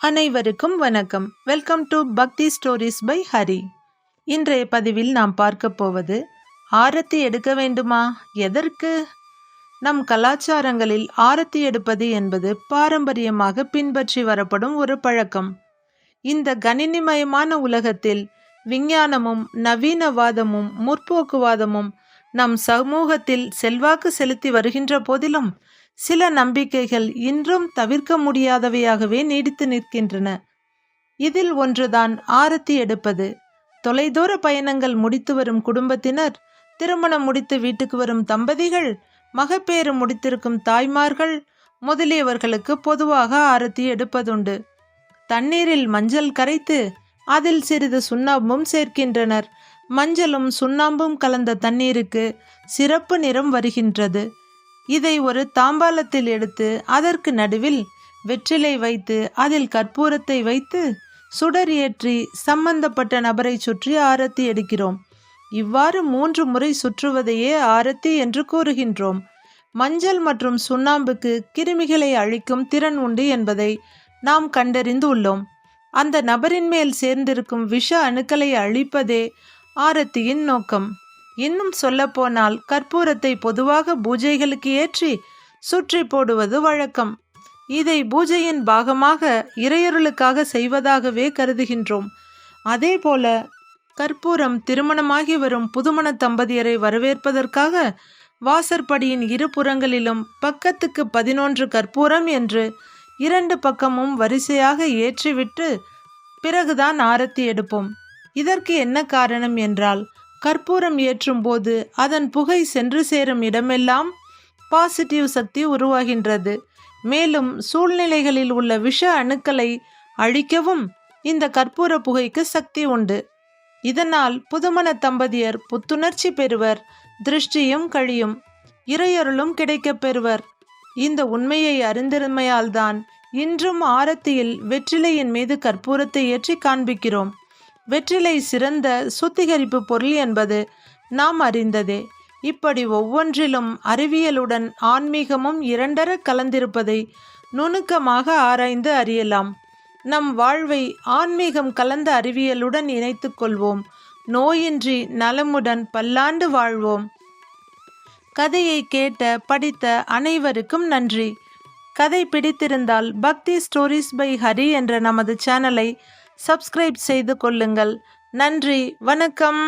அனைவருக்கும் வணக்கம். Welcome to Bhakti stories by Hari இன்றைய பதிவில் நாம் பார்க்க போவது ஆரத்தி எடுக்க வேண்டுமா? எதற்கு? நம் கலாச்சாரங்களில் ஆரத்தி எடுப்பது என்பது பாரம்பரியமாக பின்பற்றி வரப்படும் ஒரு பழக்கம். இந்த கணினிமயமான உலகத்தில் விஞ்ஞானமும் நவீனவாதமும் முற்போக்குவாதமும் நம் சமூகத்தில் செல்வாக்கு செலுத்தி வருகின்ற போதிலும் சில நம்பிக்கைகள் இன்றும் தவிர்க்க முடியாதவையாகவே நீடித்து நிற்கின்றன. இதில் ஒன்றுதான் ஆரத்தி எடுப்பது. தொலைதூர பயணங்கள் முடித்து வரும் குடும்பத்தினர் திருமணம் முடித்து வீட்டுக்கு வரும் தம்பதிகள் மகப்பேறு முடித்திருக்கும் தாய்மார்கள் முதலியவர்களுக்கு பொதுவாக ஆரத்தி எடுப்பதுண்டு. தண்ணீரில் மஞ்சள் கரைத்து அதில் சிறிது சுண்ணாம்பும் சேர்க்கின்றனர். மஞ்சளும் சுண்ணாம்பும் கலந்த தண்ணீருக்கு சிறப்பு நிறம் வருகின்றது. இதை ஒரு தாம்பாலத்தில் எடுத்து அதற்கு நடுவில் வெற்றிலை வைத்து அதில் கற்பூரத்தை வைத்து சுடர் ஏற்றி சம்பந்தப்பட்ட நபரை சுற்றி ஆரத்தி எடுக்கிறோம். இவ்வாறு மூன்று முறை சுற்றுவதையே ஆரத்தி என்று கூறுகின்றோம். மஞ்சள் மற்றும் சுண்ணாம்புக்கு கிருமிகளை அழிக்கும் திறன் உண்டு என்பதை நாம் கண்டறிந்து உள்ளோம். அந்த நபரின் மேல் சேர்ந்திருக்கும் விஷ அணுக்களை அழிப்பதே ஆரத்தியின் நோக்கம். இன்னும் சொல்லப்போனால் கற்பூரத்தை பொதுவாக பூஜைகளுக்கு ஏற்றி சுற்றி போடுவது வழக்கம். இதை பூஜையின் பாகமாக இறையருளுக்காக செய்வதாகவே கருதுகின்றோம். அதே போல கற்பூரம் திருமணமாகி வரும் புதுமண தம்பதியரை வரவேற்பதற்காக வாசற்படியின் இரு புறங்களிலும் பக்கத்துக்கு பதினொன்று கற்பூரம் என்று இரண்டு பக்கமும் வரிசையாக ஏற்றிவிட்டு பிறகுதான் ஆரத்தி எடுப்போம். இதற்கு என்ன காரணம் என்றால் கற்பூரம் ஏற்றும்போது அதன் புகை சென்று சேரும் இடமெல்லாம் பாசிட்டிவ் சக்தி உருவாகின்றது. மேலும் சூழ்நிலைகளில் உள்ள விஷ அணுக்களை அழிக்கவும் இந்த கற்பூர புகைக்கு சக்தி உண்டு. இதனால் புதுமண தம்பதியர் புத்துணர்ச்சி பெறுவர் திருஷ்டியும் கழியும் இறையருளும் கிடைக்கப் பெறுவர். இந்த உண்மையை அறிந்திருமையால்தான் இன்றும் ஆரத்தியில் வெற்றிலையின் மீது கற்பூரத்தை ஏற்றி காண்பிக்கிறோம். வெற்றிலை சிறந்த சுத்திகரிப்பு பொருள் என்பது நாம் அறிந்ததே. இப்படி ஒவ்வொன்றிலும் அறிவியலுடன் ஆன்மீகமும் இரண்டர கலந்திருப்பதை நுணுக்கமாக ஆராய்ந்து அறியலாம். நம் வாழ்வை ஆன்மீகம் கலந்த அறிவியலுடன் இணைத்து கொள்வோம். நோயின்றி நலமுடன் பல்லாண்டு வாழ்வோம். கதையை கேட்ட படித்த அனைவருக்கும் நன்றி. கதை பிடித்திருந்தால் பக்தி ஸ்டோரிஸ் பை ஹரி என்ற நமது சேனலை சப்ஸ்கிரைப் செய்து கொள்ளுங்கள். நன்றி. வணக்கம்.